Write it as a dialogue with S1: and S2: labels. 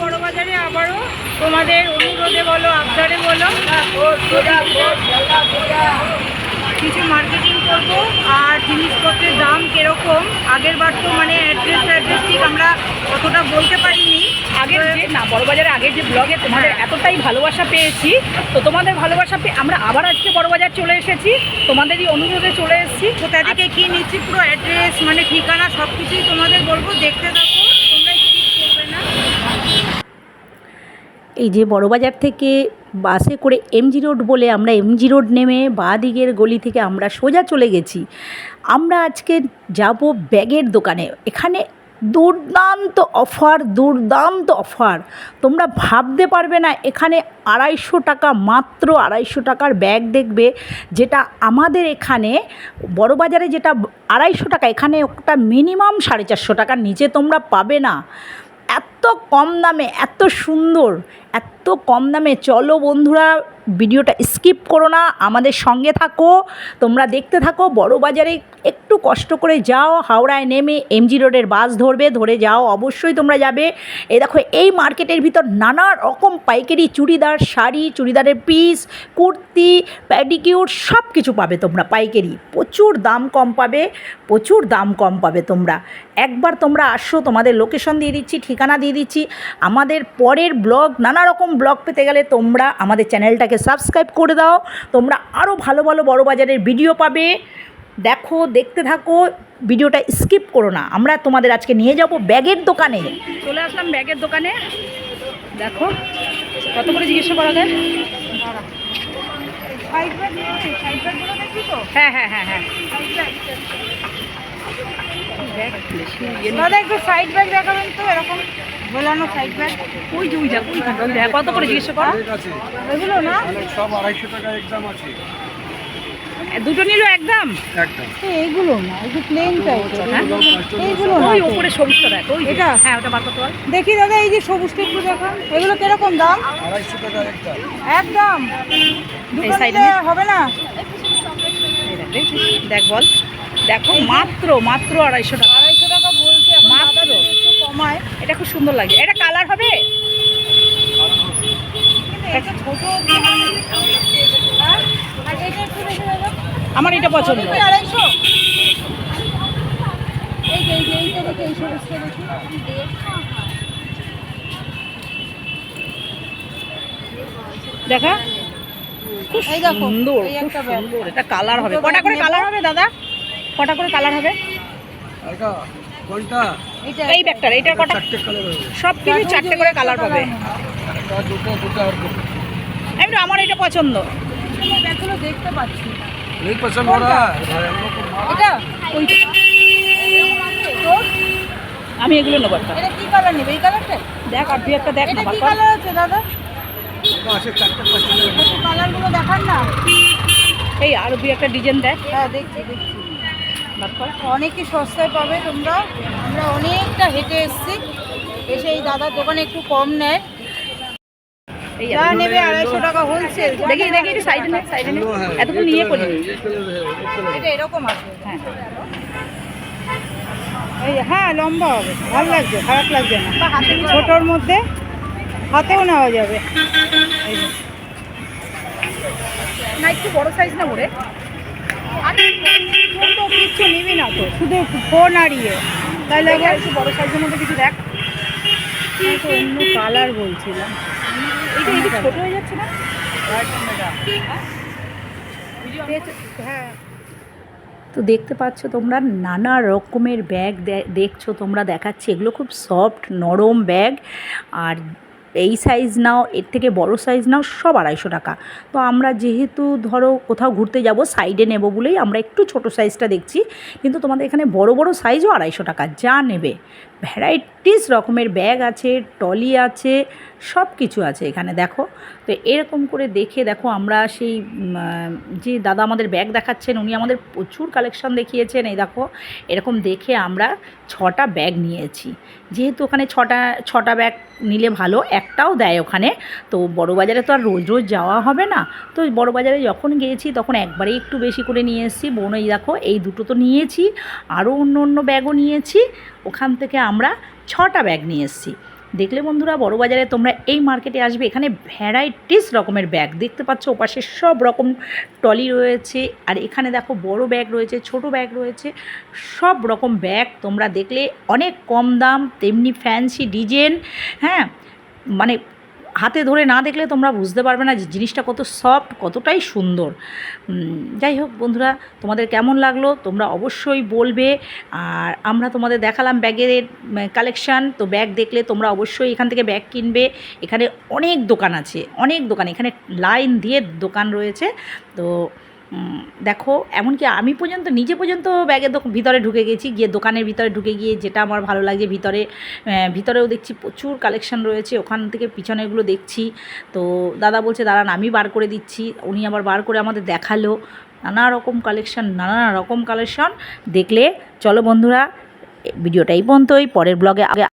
S1: বড় বাজারে আবারও তোমাদের অনুরোধে বলো আবদারে বলো। কিছু মার্কেটিং করব আর জিনিসপত্রের দাম কীরকম? আগের বার তো মানে অ্যাড্রেস অ্যাড্রেস ঠিক আমরা অতটা বলতে পারিনি।
S2: আগের যে না বড়বাজারে আগের যে ব্লগে তোমাদের এতটাই ভালোবাসা পেয়েছি। তো তোমাদের ভালোবাসা পেয়ে আমরা আবার আজকে বড়বাজার চলে এসেছি। তোমাদেরই অনুরোধে চলে এসেছি।
S1: কোথা থেকে কী নিচ্ছি পুরো অ্যাড্রেস মানে ঠিকানা সব কিছুই তোমাদের বলব। দেখতে থাকো তোমরা স্কিপ করবে না
S3: এই যে বড়বাজার থেকে বাসে করে এমজি রোড বলে আমরা এমজি রোড নেমে বাঁ দিকের গলি থেকে আমরা সোজা চলে গেছি। আমরা আজকে যাব ব্যাগের দোকানে। এখানে দুর্দান্ত অফার দুর্দান্ত অফার। তোমরা ভাবতে পারবে না, এখানে আড়াইশো টাকা মাত্র আড়াইশো টাকার ব্যাগ দেখবে, যেটা আমাদের এখানে বড়বাজারে যেটা আড়াইশো টাকা, এখানে একটা মিনিমাম সাড়ে চারশো টাকার নিচে তোমরা পাবে না। এত কম দামে, এত সুন্দর, এত কম দামে। চলো বন্ধুরা, ভিডিওটা স্কিপ করো না, আমাদের সঙ্গে থাকো। তোমরা দেখতে থাকো, বড় বাজারে একটু কষ্ট করে যাও। হাওড়ায় নেমে এমজি রোডের বাস ধরবে, ধরে যাও, অবশ্যই তোমরা যাবে। এই দেখো, এই মার্কেটের ভিতর নানা রকম পাইকারি চুড়িদার, শাড়ি, চুড়িদারের পিস কুর্তি প্যাডিকিউর সব কিছু পাবে তোমরা পাইকারি। প্রচুর দাম কম পাবে, প্রচুর দাম কম পাবে তোমরা। একবার তোমরা আসো তোমাদের লোকেশন দিয়ে দিচ্ছি ঠিকানা দিয়ে দিচ্ছি। আমাদের পরের ব্লগ নানা রকম ব্লগ পেতে গেলে তোমরা আমাদের চ্যানেলটাকে সাবস্ক্রাইব করে দাও। তোমরা আরও ভালো ভালো বড় বাজারের ভিডিও পাবে। দেখো দেখতে থাকো ভিডিওটা স্কিপ করো না। আমরা তোমাদের আজকে নিয়ে যাব ব্যাগের দোকানে।
S2: চলে আসলাম ব্যাগের দোকানে। দেখো কত করে জিজ্ঞাসা করা যায়? হ্যাঁ হ্যাঁ হ্যাঁ হ্যাঁ।
S1: দাদা একটু সাইড ব্যাগ দেখাবেন তো এরকম ঝোলানো সাইড ব্যাগ
S2: ওই যে ওই দেখ ওই দেখ, কত করে জিজ্ঞাসা করো।
S1: এগুলো না?
S4: সব আড়াইশো টাকা একদম আছে।
S2: দুটো নিল একদম?
S4: একদম।
S1: এইগুলো না এই যে প্লেন টাইপের
S2: হ্যাঁ?
S1: এইগুলো
S2: ওই সবুজটা দেখ ওই
S1: এটা?
S2: হ্যাঁ ওটা বার করতে পার।
S1: দেখি দাদা এই যে সবুজটা একটু দেখান। এগুলো কীরকম দাম?
S4: আড়াইশো টাকা একদম।
S1: দুটো? হবে না?
S2: দেখ বল। দেখো মাত্র মাত্র আড়াইশো টাকা।
S1: আড়াইশো টাকা বলছে
S2: মাত্র।
S1: একটু কমায়।
S2: এটা খুব সুন্দর লাগে। এটা কালার হবে? আমার এটা পছন্দ।
S1: আড়াইশো? দেখা।
S2: খুব সুন্দর খুব সুন্দর। এটা কালার হবে। কটা করে কালার হবে দাদা? কটা করে কালার হবে? এই ব্যাগটার সব চারটে করে কালার আমার এটা পছন্দ।
S1: ব্যাগগুলো দেখতে পাচ্ছি।
S2: আমি এগুলো নেব
S1: কালার নেবে? এই কালারটা
S2: দেখ আর দুই একটা
S1: আছে দাদা? কালারগুলো না।
S2: এই একটা ডিজাইন দেখ।
S1: দেখছি। অনেকই সস্তায় পাবে তোমরা। আমরা অনেকটা হেঁটে এসছি। এসে এই দাদার দোকানে একটু কম নেয়। যা নেবে আড়াইশো টাকা হোলসেল
S2: নিয়ে
S1: এটা এরকম
S2: হ্যাঁ।
S1: এই হ্যাঁ লম্বা হবে। ভালো খারাপ না। ছোটোর মধ্যে হাতেও নেওয়া যাবে।
S2: না একটু বড় সাইজ না ওরে
S1: ফোন তো কিচ্ছু নিবি না তো, শুধু ফোন আর ইয়ে
S2: একটু বড় সাইজের মধ্যে কিছু দেখ।
S1: অন্য কালার বলছিলাম।
S2: ছোট হয়ে যাচ্ছে না?
S1: হ্যাঁ।
S3: তো দেখতে পাচ্ছ তোমরা, নানা রকমের ব্যাগ দেখছ, তোমরা দেখাচ্ছি। এগুলো খুব সফট নরম ব্যাগ আর এই সাইজ নাও, এর থেকে বড় সাইজ নাও, সব আড়াইশো টাকা। তো আমরা যেহেতু ধরো কোথাও ঘুরতে যাব সাইডে নেব বলেই আমরা একটু ছোট সাইজটা দেখছি, কিন্তু তোমাদের এখানে বড় বড় সাইজও আড়াইশো টাকা, যা নেবে। ভ্যারাইটিস রকমের ব্যাগ আছে টলি আছে, সব কিছু আছে এখানে, দেখো। তো এরকম করে দেখে দেখো আমরা সেই যে দাদা আমাদের ব্যাগ দেখাচ্ছেন, উনি আমাদের প্রচুর কালেকশন দেখিয়েছেন, এই দেখো। এরকম দেখে আমরা ছটা ব্যাগ নিয়েছি। যেহেতু ওখানে ছটা ছটা ব্যাগ নিলে ভালো একটাও দেয় ওখানে। তো বড় বাজারে তো আর রোজ রোজ যাওয়া হবে না। তো বড় বাজারে যখন গিয়েছি তখন একবারেই একটু বেশি করে নিয়ে এসেছি। বোন, এই দেখো, এই দুটো তো নিয়েছি। আরও অন্য অন্য ব্যাগও নিয়েছি। ওখান থেকে আমরা ছটা ব্যাগ নিয়ে এসেছি। দেখলে বন্ধুরা, বড় বাজারে তোমরা এই মার্কেটে আসবে। এখানে ভ্যারাইটিস রকমের ব্যাগ। দেখতে পাচ্ছ, ওপাশে সব রকম টলি রয়েছে। আর এখানে দেখো, বড় ব্যাগ রয়েছে, ছোট ব্যাগ রয়েছে। সব রকম ব্যাগ তোমরা দেখলে অনেক কম দাম, তেমনি ফ্যান্সি ডিজাইন হ্যাঁ? মানে হাতে ধরে না দেখলে তোমরা বুঝতে পারবে না যে জিনিসটা কত সফট কতটাই সুন্দর। যাই হোক বন্ধুরা, তোমাদের কেমন লাগল তোমরা অবশ্যই বলবে। আর আমরা তোমাদের দেখালাম ব্যাগের কালেকশান তো ব্যাগ দেখলে তোমরা অবশ্যই এখান থেকে ব্যাগ কিনবে। এখানে অনেক দোকান আছে, অনেক দোকান। এখানে লাইন দিয়ে দোকান রয়েছে। তো দেখো, এমনকি আমি পর্যন্ত, নিজে পর্যন্ত ব্যাগের ভিতরে ঢুকে গেছি, গিয়ে দোকানের ভিতরে ঢুকে গিয়ে যেটা আমার ভালো লাগছে ভিতরে ভিতরেও দেখছি প্রচুর কালেকশন রয়েছে, ওখান থেকে পিছনেগুলো দেখছি। তো দাদা বলছে, দাঁড়ান, আমি বার করে দিচ্ছি। উনি আবার বার করে আমাদের দেখাল। নানা রকম কালেকশন নানা রকম কালেকশন দেখলে, চলো বন্ধুরা ভিডিওটা এই পর্যন্তই, পরের ব্লগে আগে